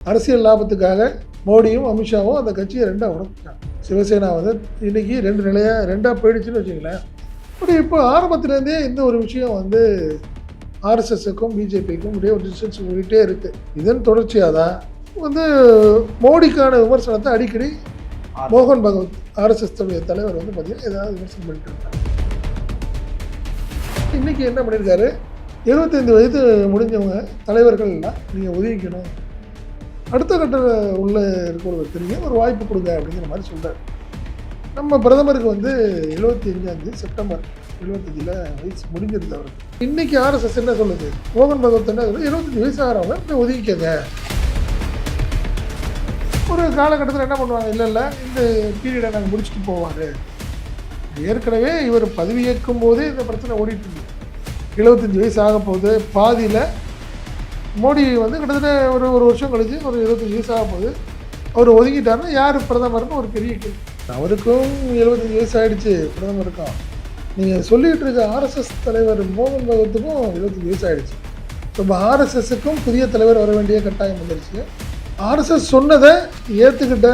அரசியல் லாபத்துக்காக மோடியும் அமித்ஷாவும் அந்த கட்சியை ரெண்டாக உடச்சிட்டாங்க. சிவசேனா வந்து இன்னைக்கு ரெண்டு நிலையாக ரெண்டாக போயிடுச்சுன்னு வச்சுங்களேன் அப்படி இப்போ ஆரம்பத்துலேருந்தே இந்த ஒரு விஷயம் வந்து ஆர்எஸ்எஸ்க்கும் பிஜேபிக்கும் ஒரே ஒரு டிஸ்டன்ஸ் போயிட்டே இருக்குது இதன் தொடர்ச்சியாக தான் வந்து மோடிக்கான விமர்சனத்தை அடிக்கடி மோகன் பகவத் ஆர்எஸ்எஸ் தலைவர் வந்து பார்த்தீங்கன்னா ஏதாவது விமர்சனம் பண்ணிட்டு இருக்காங்க இன்னைக்கு என்ன பண்ணியிருக்காரு எழுபத்தைந்து வயது முடிஞ்சவங்க தலைவர்கள்லாம் நீங்கள் உதவிக்கணும் அடுத்த கட்ட உள்ள இருக்கிறவருக்கு ஒரு வாய்ப்பு கொடுங்க அப்படிங்கிற மாதிரி சொல்கிறார் நம்ம பிரதமருக்கு வந்து எழுபத்தி அஞ்சாந்தேதி செப்டம்பர் எழுபத்தஞ்சில் வயசு முடிஞ்சிருது அவருக்கு. இன்னைக்கு ஆர்எஸ்எஸ் என்ன சொல்லுது? மோகன் பகவத் என்ன சொல்லுது? எழுபத்தஞ்சு வயசு ஆகிறவங்க போய் ஒதுக்கிக்கங்க ஒரு காலகட்டத்தில் என்ன பண்ணுவாங்க? இல்லை இல்லை இந்த பீரியடை நாங்கள் முடிச்சுட்டு போவார். ஏற்கனவே இவர் பதவியேற்கும் போதே இந்த பிரச்சனை ஓடிட்டு இருக்கு எழுபத்தஞ்சு வயசு ஆக போகுது பாதியில் மோடி வந்து கிட்டத்தட்ட ஒரு ஒரு வருஷம் கழிச்சு ஒரு இருபத்தஞ்சி வயசு ஆகும்போது அவர் ஒதுங்கிட்டாருன்னா யார் பிரதமர்னு ஒரு பெரிய கேள்வி. அவருக்கும் எழுபத்தஞ்சி வயசு பிரதமர் பிரதமருக்கும். நீங்கள் சொல்லிகிட்டு இருக்க ஆர்எஸ்எஸ் தலைவர் மோகன் பகவத்துக்கும் எழுபத்தஞ்சி வயசு ஆகிடுச்சு ஸோ இப்போ ஆர்எஸ்எஸ்ஸுக்கும் புதிய தலைவர் வர வேண்டிய கட்டாயம் வந்துருச்சு. ஆர்எஸ்எஸ் சொன்னதை ஏற்றுக்கிட்ட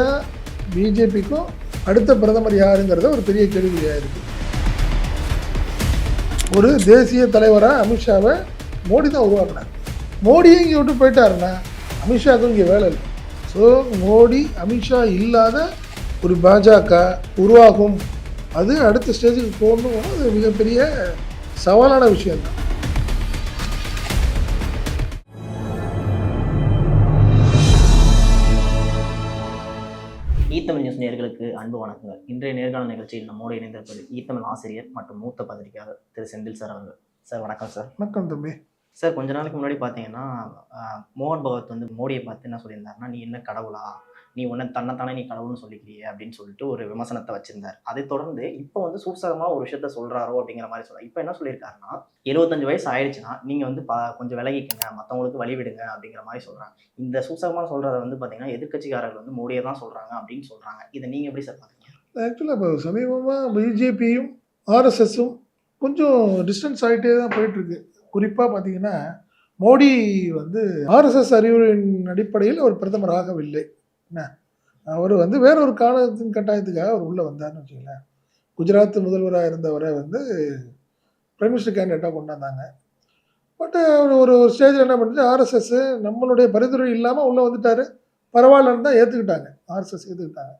பிஜேபிக்கும் அடுத்த பிரதமர் யாருங்கிறத ஒரு பெரிய கேள்வியாக இருக்குது ஒரு தேசிய தலைவராக அமித்ஷாவை மோடி தான் உருவாக்குனார். மோடியை இங்கே விட்டு போயிட்டாருன்னா அமித்ஷாவுக்கும் இங்கே வேலை இல்லை. ஸோ மோடி அமித்ஷா இல்லாத ஒரு பாஜக உருவாகும். அது அடுத்த ஸ்டேஜுக்கு போகணும் அது மிகப்பெரிய சவாலான விஷயம்தான் ஈத்தமிழ் நியூஸ் நேயர்களுக்கு அன்பு வணக்கங்கள். இன்றைய நேர்காணல் நிகழ்ச்சியில் நம்மோடு இணைந்திருப்பது ஈத்தமிழ் ஆசிரியர் மற்றும் மூத்த பத்திரிகையாளர் திரு செந்தில் சார் அவர்கள். சார் வணக்கம் சார். வணக்கம் தம்பி. சார் கொஞ்ச நாளைக்கு முன்னாடி பார்த்தீங்கன்னா மோகன் பகவத் வந்து மோடியை பார்த்து என்ன சொல்லியிருந்தாருன்னா நீ என்ன கடவுளா? நீ உன்னை தன்னைத்தானே நீ கடவுள்னு சொல்லிக்கிறியே அப்படின்னு சொல்லிட்டு ஒரு விமர்சனத்தை வச்சிருந்தார். அதை தொடர்ந்து இப்போ வந்து சூசகமாக ஒரு விஷயத்த சொல்கிறாரோ அப்படிங்கிற மாதிரி சொல்ல இப்போ என்ன சொல்லியிருக்காருன்னா எழுபத்தஞ்சு வயசு ஆயிடுச்சுன்னா நீங்கள் வந்து ப கொஞ்சம் விலகிக்கங்க மற்றவங்களுக்கு வழி விடுங்க அப்படிங்கிற மாதிரி சொல்கிறாங்க இந்த சூசகமாக சொல்கிறத வந்து பார்த்தீங்கன்னா எதிர்கட்சிக்காரர்கள் வந்து மோடியை தான் சொல்கிறாங்க அப்படின்னு சொல்கிறாங்க இதை நீங்கள் எப்படி சார் பார்த்தீங்க ஆக்சுவலாக இப்போ சமீபமாக பிஜேபியும் ஆர்எஸ்எஸும் கொஞ்சம் டிஸ்டன்ஸ் ஆகிட்டே தான் போயிட்டுருக்கு குறிப்பாக பார்த்தீங்கன்னா மோடி வந்து ஆர்எஸ்எஸ் அறிவுரையின் அடிப்படையில் அவர் பிரதமராகவில்லை என்ன? அவர் வந்து வேற ஒரு காலத்தின் கட்டாயத்துக்காக அவர் உள்ளே வந்தார்னு வச்சுங்களேன் குஜராத் முதல்வராக இருந்தவரை வந்து பிரைம் மினிஸ்டர் கேண்டிடேட்டாக கொண்டாந்தாங்க பட் அவர் ஒரு ஒரு ஸ்டேஜில் என்ன பண்ணுச்சு ஆர்எஸ்எஸ் நம்மளுடைய பரிந்துரை இல்லாமல் உள்ளே வந்துட்டார். பரவாயில்லன்னு தான் ஏற்றுக்கிட்டாங்க ஆர்எஸ்எஸ் ஏற்றுக்கிட்டாங்க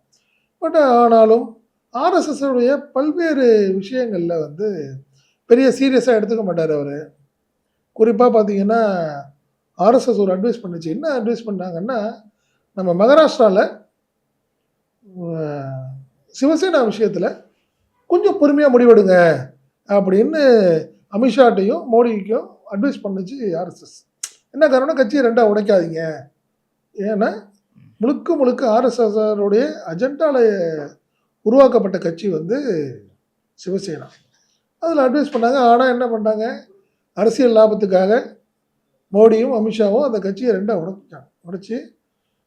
பட் ஆனாலும் ஆர்எஸ்எஸ்ஸுடைய பல்வேறு விஷயங்களில் வந்து பெரிய சீரியஸாக எடுத்துக்க மாட்டார் அவர். குறிப்பாக பார்த்தீங்கன்னா ஆர்எஸ்எஸ் ஒரு அட்வைஸ் பண்ணுச்சு. என்ன அட்வைஸ் பண்ணாங்கன்னா நம்ம மகாராஷ்டிராவில் சிவசேனா விஷயத்தில் கொஞ்சம் பொறுமையாக முடிவெடுங்க அப்படின்னு அமித்ஷாட்டையும் மோடிக்கும் அட்வைஸ் பண்ணுச்சு ஆர்எஸ்எஸ். என்ன காரணம் கட்சியை ரெண்டாக உடைக்காதீங்க. ஏன்னா முழுக்க முழுக்க ஆர்எஸ்எஸ்ஆருடைய அஜெண்டாவில் உருவாக்கப்பட்ட கட்சி வந்து சிவசேனா. அதில் அட்வைஸ் பண்ணாங்க. ஆனால் என்ன பண்ணாங்க? அரசியல் லாபத்துக்காக மோடியும் அமித்ஷாவும் அந்த கட்சியை ரெண்டாக உடைச்சிட்டாங்க. உடைச்சி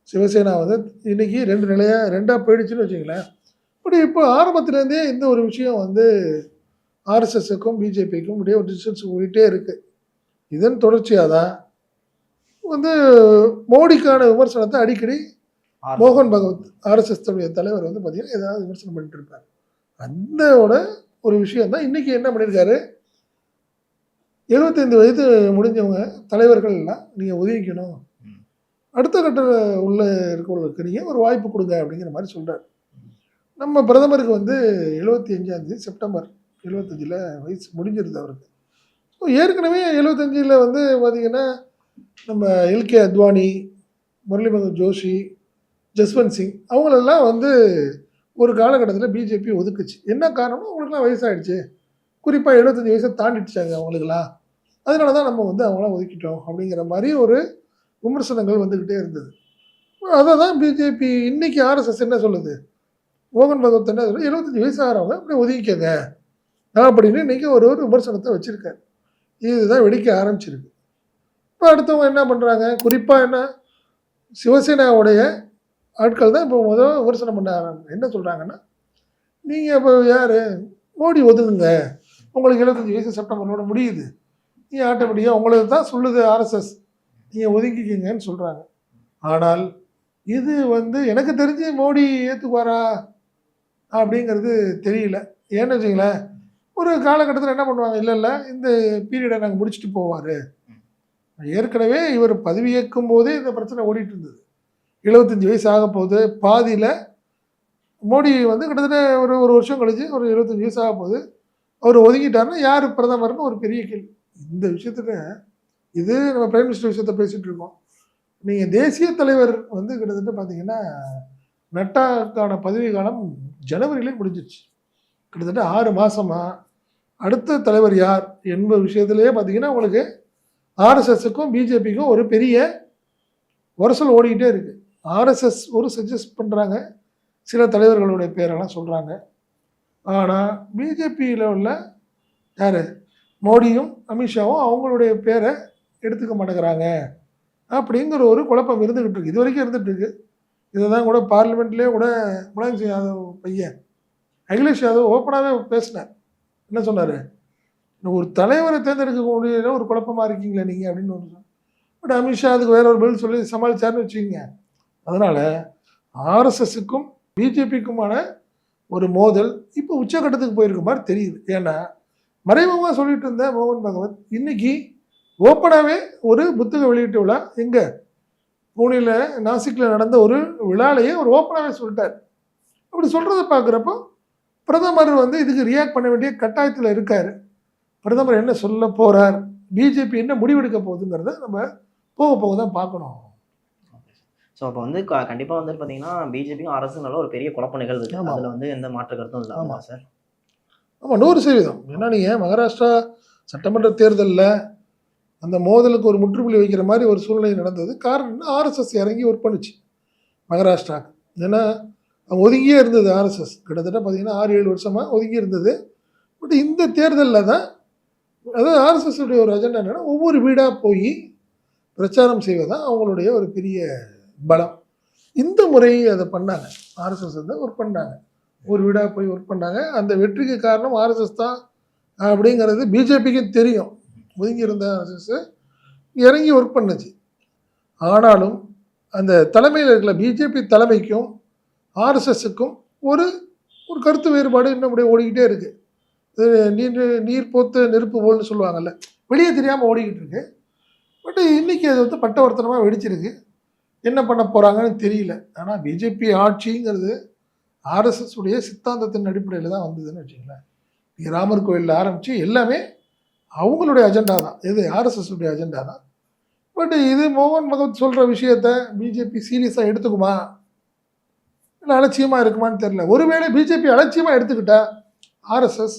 சிவசேனா வந்து இன்னைக்கு ரெண்டு நிலையாக ரெண்டாக போயிடுச்சுன்னு வச்சுங்களேன் இப்படி இப்போ ஆரம்பத்துலேருந்தே இந்த ஒரு விஷயம் வந்து ஆர்எஸ்எஸ்ஸுக்கும் பிஜேபிக்கும் இடையே ஒரு டிஸ்டன்ஸ் போயிட்டே இருக்குது இதன் தொடர்ச்சியாக தான் வந்து மோடிக்கான விமர்சனத்தை அடிக்கடி மோகன் பகவத் ஆர்எஸ்எஸ் தலைவர் வந்து பார்த்தீங்கன்னா ஏதாவது விமர்சனம் பண்ணிட்டு இருப்பார். அந்தோட ஒரு விஷயம் தான். இன்னைக்கு என்ன பண்ணியிருக்காரு எழுபத்தைந்து வயது முடிஞ்சவங்க தலைவர்கள்லாம் நீங்கள் உதவிக்கணும் அடுத்த கட்ட உள்ள இருக்கிறவங்களுக்கு நீங்கள் ஒரு வாய்ப்பு கொடுங்க அப்படிங்கிற மாதிரி சொல்கிறார் நம்ம பிரதமருக்கு வந்து எழுபத்தி அஞ்சாந்தேதி செப்டம்பர் எழுபத்தஞ்சில் வயசு முடிஞ்சிருது அவருக்கு. ஸோ ஏற்கனவே எழுபத்தஞ்சில் வந்து பார்த்திங்கன்னா நம்ம எல்கே அத்வானி முரளி ஜோஷி ஜஸ்வந்த் சிங் அவங்களெல்லாம் வந்து ஒரு காலகட்டத்தில் பிஜேபி ஒதுக்குச்சு. என்ன காரணமோ அவங்களுக்குலாம் வயசாகிடுச்சு குறிப்பாக எழுபத்தஞ்சி வயசை தாண்டிடுச்சாங்க அவங்களுக்குலாம் அதனால தான் நம்ம வந்து அவங்களாம் ஒதுக்கிட்டோம் அப்படிங்கிற மாதிரி ஒரு விமர்சனங்கள் வந்துக்கிட்டே இருந்தது. அதை தான் பிஜேபி இன்னைக்கு ஆர்எஸ்எஸ் என்ன சொல்லுது? மோகன் பகவத் என்ன சொல்லுது? எழுபத்தஞ்சி வயசு ஆகிறவங்க அப்படி ஒதுக்கிக்கங்க அப்படின்னு இன்றைக்கி ஒரு ஒரு விமர்சனத்தை வச்சுருக்காரு. இதுதான் வெடிக்க ஆரம்பிச்சிருக்கு. இப்போ அடுத்தவங்க என்ன பண்ணுறாங்க குறிப்பாக என்ன? சிவசேனாவுடைய ஆட்கள் தான் இப்போ முதல் விமர்சனம் பண்ண ஆரம்பி என்ன சொல்கிறாங்கன்னா நீங்கள் இப்போ யார்? மோடி ஒதுங்குங்க உங்களுக்கு எழுபத்தஞ்சி வயசு செப்டம்பரோட முடியுது. நீங்கள் ஆட்டோமேட்டிக்காக உங்களுக்கு தான் சொல்லுது ஆர்எஸ்எஸ். நீங்கள் ஒதுக்கிக்கிங்கன்னு சொல்கிறாங்க ஆனால் இது வந்து எனக்கு தெரிஞ்சு மோடி ஏற்றுக்குவாரா அப்படிங்கிறது தெரியல. ஏன்னு வச்சுங்களேன் ஒரு காலகட்டத்தில் என்ன பண்ணுவாங்க இல்லை இல்லை இந்த பீரியடை நாங்கள் முடிச்சுட்டு போவார். ஏற்கனவே இவர் பதவியேற்கும் போதே இந்த பிரச்சனை ஓடிட்டு இருந்தது. எழுபத்தஞ்சி வயசு ஆக போகுது. பாதியில் மோடி வந்து கிட்டத்தட்ட ஒரு ஒரு வருஷம் கழிச்சு ஒரு எழுபத்தஞ்சி வயசு ஆக போகுது. அவர் ஒதுங்கிட்டாருன்னா யார் பிரதமர்னு ஒரு பெரிய கேள்வி. இந்த விஷயத்துல இது நம்ம பிரைம் மினிஸ்டர் விஷயத்த பேசிட்டு இருக்கோம். நீங்கள் தேசிய தலைவர் வந்து கிட்டத்தட்ட பார்த்தீங்கன்னா நட்டாக்கான பதவி காலம் ஜனவரியிலே முடிஞ்சிருச்சு. கிட்டத்தட்ட ஆறு மாசமா அடுத்த தலைவர் யார் என்பது விஷயத்திலேயே பார்த்தீங்கன்னா உங்களுக்கு ஆர்எஸ்எஸ்க்கும் பிஜேபிக்கும் ஒரு பெரிய உரசல் ஓடிக்கிட்டே இருக்கு. ஆர்எஸ்எஸ் ஒரு சஜஸ்ட் பண்ணுறாங்க சில தலைவர்களுடைய பேரெல்லாம் சொல்கிறாங்க ஆனால் பிஜேபியில் உள்ள யார்? மோடியும் அமித்ஷாவும் அவங்களுடைய பேரை எடுத்துக்க மாட்டேங்கிறாங்க அப்படிங்கிற ஒரு குழப்பம் இருந்துக்கிட்டு இருக்கு. இது வரைக்கும் இருந்துகிட்ருக்கு இருக்கு. இதை தான் கூட பார்லிமெண்ட்லேயே கூட முலாயம் சிங் யாதவ் பையன் அகிலேஷ் யாதவ் ஓப்பனாகவே பேசினார். என்ன சொன்னார்? ஒரு தலைவரை தேர்ந்தெடுக்கக்கூடிய ஒரு குழப்பமாக இருக்கீங்களே நீங்கள் அப்படின்னு ஒன்று சொன்னார். பட் அமித்ஷா அதுக்கு வேற ஒரு பதில் சொல்லி சமாளித்தார்னு வச்சுக்கோங்க. அதனால் ஆர்எஸ்எஸுக்கும் பிஜேபிக்குமான ஒரு மோதல் இப்போ உச்சகட்டத்துக்கு போயிருக்க மாதிரி தெரியுது. ஏன்னா மறைமுகமாக சொல்லிட்டு இருந்த மோகன் பகவத் இன்னைக்கு ஓப்பனாகவே ஒரு புத்தக வெளியீட்டு விழா. எங்கே? பூனேல நாசிக்கில் நடந்த ஒரு விழாலையே ஒரு ஓப்பனாகவே சொல்லிட்டார். அப்படி சொல்கிறத பார்க்குறப்போ பிரதமர் வந்து இதுக்கு ரியாக்ட் பண்ண வேண்டிய கட்டாயத்தில் இருக்கார். பிரதமர் என்ன சொல்ல போகிறார் பிஜேபி என்ன முடிவெடுக்க போகுதுங்கிறத நம்ம போக போக தான் பார்க்கணும். ஸோ அப்போ வந்து க- கண்டிப்பா வந்து பாத்தீங்கன்னா பிஜேபியும் அரசு நல்ல ஒரு பெரிய குழப்ப நிகழ்வு. அதுல வந்து எந்த மாற்று கருத்தும் இல்லை ஆமா. ஆமா சார். ஆமாம் நூறு சதவீதம் ஏன்னா நீங்கள் மகாராஷ்டிரா சட்டமன்ற தேர்தலில் அந்த மோதலுக்கு ஒரு முற்றுப்புள்ளி வைக்கிற மாதிரி ஒரு சூழ்நிலை நடந்தது. காரணம் ஆர்எஸ்எஸ் இறங்கி ஒர்க் பண்ணுச்சு மகாராஷ்டிராக்கு ஏன்னா ஒதுங்கியே இருந்தது ஆர்எஸ்எஸ் கிட்டத்தட்ட பார்த்தீங்கன்னா ஆறு ஏழு வருஷமாக ஒதுங்கி இருந்தது. பட் இந்த தேர்தலில் தான் அதாவது ஆர்எஸ்எஸ்டைய ஒரு அஜெண்டா என்னென்னா ஒவ்வொரு வீடாக போய் பிரச்சாரம் செய்வதான் அவங்களுடைய ஒரு பெரிய பலம். இந்த முறை அதை பண்ணாங்க. ஆர்எஸ்எஸ் வந்து ஒர்க் பண்ணாங்க. ஒரு வீடாக போய் ஒர்க் பண்ணாங்க. அந்த வெற்றிக்கு காரணம் ஆர்எஸ்எஸ் தான் அப்படிங்கிறது பிஜேபிக்கும் தெரியும். ஒதுங்கி இருந்த ஆர்எஸ்எஸ் இறங்கி ஒர்க் பண்ணுச்சு. ஆனாலும் அந்த தலைமையில் இருக்கிற பிஜேபி தலைமைக்கும் ஆர்எஸ்எஸ்க்கும் ஒரு ஒரு கருத்து வேறுபாடு இன்னும் அப்படியே ஓடிக்கிட்டே இருக்குது நீர் நீர் போத்து நெருப்பு போல்னு சொல்லுவாங்கல்ல வெளியே தெரியாமல் ஓடிக்கிட்டு இருக்கு. பட் இன்றைக்கி அது வந்து பட்டவர்த்தனமாக வெடிச்சிருக்கு. என்ன பண்ண போகிறாங்கன்னு தெரியல. ஆனால் பிஜேபி ஆட்சிங்கிறது ஆர்எஸ்எஸ் உடைய சித்தாந்தத்தின் அடிப்படையில் தான் வந்ததுன்னு வச்சுங்களேன் ராமர் கோயிலில் ஆரம்பித்து எல்லாமே அவங்களுடைய அஜெண்டா தான். எது? ஆர்எஸ்எஸ் உடைய அஜெண்டா தான். பட் இது மோகன் பகவத் சொல்கிற விஷயத்த பிஜேபி சீரியஸாக எடுத்துக்குமா? இல்லை அலட்சியமாக இருக்குமான்னு தெரியல. ஒருவேளை பிஜேபி அலட்சியமாக எடுத்துக்கிட்டா ஆர்எஸ்எஸ்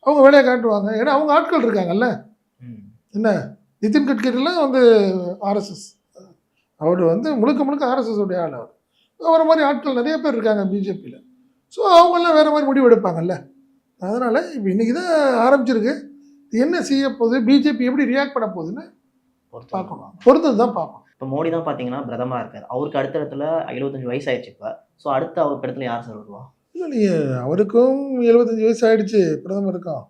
அவங்க வேலையை காட்டுவாங்க. ஏன்னா அவங்க ஆட்கள் இருக்காங்கல்ல. என்ன? நிதின் கட்கரிலாம் வந்து ஆர்எஸ்எஸ் அவர் வந்து முழுக்க முழுக்க ஆர்எஸ்எஸ் உடைய ஆள் அவர். அவரை மாதிரி ஆட்கள் நிறைய பேர் இருக்காங்க பிஜேபியில். ஸோ அவங்கெல்லாம் வேறு மாதிரி முடிவு எடுப்பாங்கல்ல. அதனால் இப்போ இன்றைக்கி தான் ஆரம்பிச்சிருக்கு. என்ன செய்ய போகுது? பிஜேபி எப்படி ரியாக்ட் பண்ண போகுதுன்னு பார்க்கணும். பொறுத்தது தான் பார்க்கணும். இப்போ மோடி தான் பாத்தீங்கன்னா பிரதமரா இருக்காரு. அவருக்கு அடுத்த இடத்துல எழுபத்தஞ்சு வயசு ஆயிடுச்சு இப்போ. ஸோ அடுத்து அவருக்கு இடத்துல யார் சார் வருவா? இல்லை நீங்கள் அவருக்கும் எழுபத்தஞ்சு வயசு ஆயிடுச்சு பிரதமருக்கும்.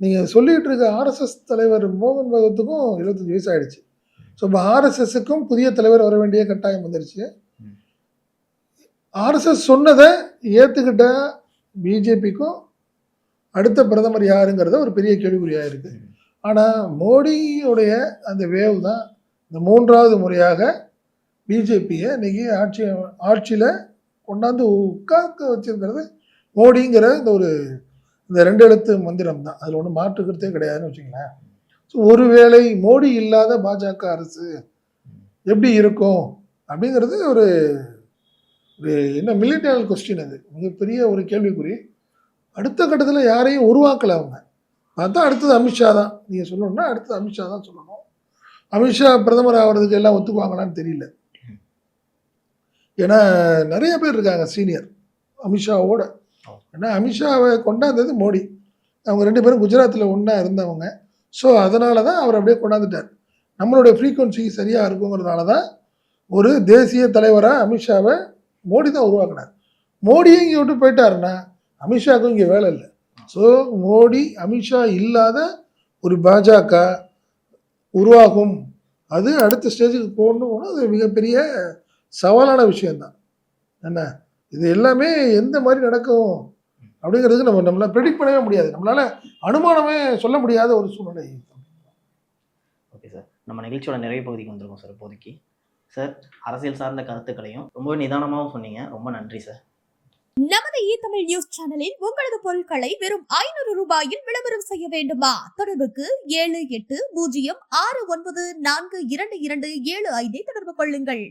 நீங்கள் சொல்லிட்டு இருக்க ஆர்எஸ்எஸ் தலைவர் மோகன் பகவத்துக்கும் எழுபத்தஞ்சு வயசு ஆயிடுச்சு ஸோ இப்போ ஆர்எஸ்எஸ்க்கும் புதிய தலைவர் வர வேண்டிய கட்டாயம் வந்துருச்சு. ஆர்எஸ்எஸ் சொன்னதை ஏற்றுக்கிட்ட பிஜேபிக்கும் அடுத்த பிரதமர் யாருங்கிறத ஒரு பெரிய கேள்விக்குறியாக இருக்குது ஆனால் மோடியுடைய அந்த வேவ் தான் இந்த மூன்றாவது முறையாக பிஜேபியை இன்றைக்கி ஆட்சி ஆட்சியில் கொண்டாந்து உட்காக்க வச்சுருக்கிறது மோடிங்கிற இந்த ஒரு இந்த ரெண்டு எழுத்து மந்திரம் தான். அதில் ஒன்றும் மாற்றுக்கிறதே கிடையாதுன்னு வச்சுங்களேன் ஸோ ஒருவேளை மோடி இல்லாத பாஜக அரசு எப்படி இருக்கும் அப்படிங்கிறது ஒரு ஒரு என்ன மில்லிட்டரியல் கொஸ்டின் அது? மிகப்பெரிய ஒரு கேள்விக்குறி. அடுத்த கட்டத்தில் யாரையும் உருவாக்கலை அவங்க. பார்த்தா அடுத்தது அமித்ஷா தான். நீங்கள் சொல்லணும்னா அடுத்தது அமித்ஷா தான் சொல்லணும். அமித்ஷா பிரதமர் ஆகிறதுக்கு எல்லாம் ஒத்துக்குவாங்களான்னு தெரியல. ஏன்னா நிறைய பேர் இருக்காங்க சீனியர் அமித்ஷாவோட. ஏன்னா அமித்ஷாவை கொண்டாந்தது மோடி. அவங்க ரெண்டு பேரும் குஜராத்தில் ஒன்றா இருந்தவங்க. ஸோ அதனால தான் அவர் அப்படியே கொண்டாந்துட்டார். நம்மளுடைய ஃப்ரீக்குவன்சி சரியாக இருக்குங்கிறதுனால தான் ஒரு தேசிய தலைவராக அமித்ஷாவை மோடி தான் உருவாக்கினார். மோடியும் இங்கே விட்டு போயிட்டாருன்னா அமித்ஷாவுக்கும் இங்கே வேலை இல்லை. ஸோ மோடி அமித்ஷா இல்லாத ஒரு பாஜக உருவாகும். அது அடுத்த ஸ்டேஜுக்கு போகணும் போனால் அது மிகப்பெரிய சவாலான விஷயந்தான் என்ன? இது எல்லாமே எந்த மாதிரி நடக்கும் அப்படிங்கிறது நம்ம நம்மளால் ப்ரெடிக்ட் பண்ணவே முடியாது. நம்மளால அனுமானமே சொல்ல முடியாத ஒரு சூழ்நிலை. ஓகே சார் நம்ம நிகழ்ச்சியோட நிறைய பகுதிக்கு வந்திருக்கோம் சார் இப்போதைக்கு. சார் அரசியல் சார்ந்த கருத்துக்களையும் ரொம்ப நிதானமாகவும் சொன்னீங்க. ரொம்ப நன்றி சார். நமது இ தமிழ் நியூஸ் சேனலில் உங்களது பொருட்களை வெறும் ஐநூறு ரூபாயில் விளம்பரம் செய்ய வேண்டுமா? தொடர்புக்கு ஏழு எட்டு பூஜ்ஜியம் ஆறு ஒன்பது நான்கு இரண்டு இரண்டு ஏழு ஐந்தை தொடர்பு கொள்ளுங்கள்.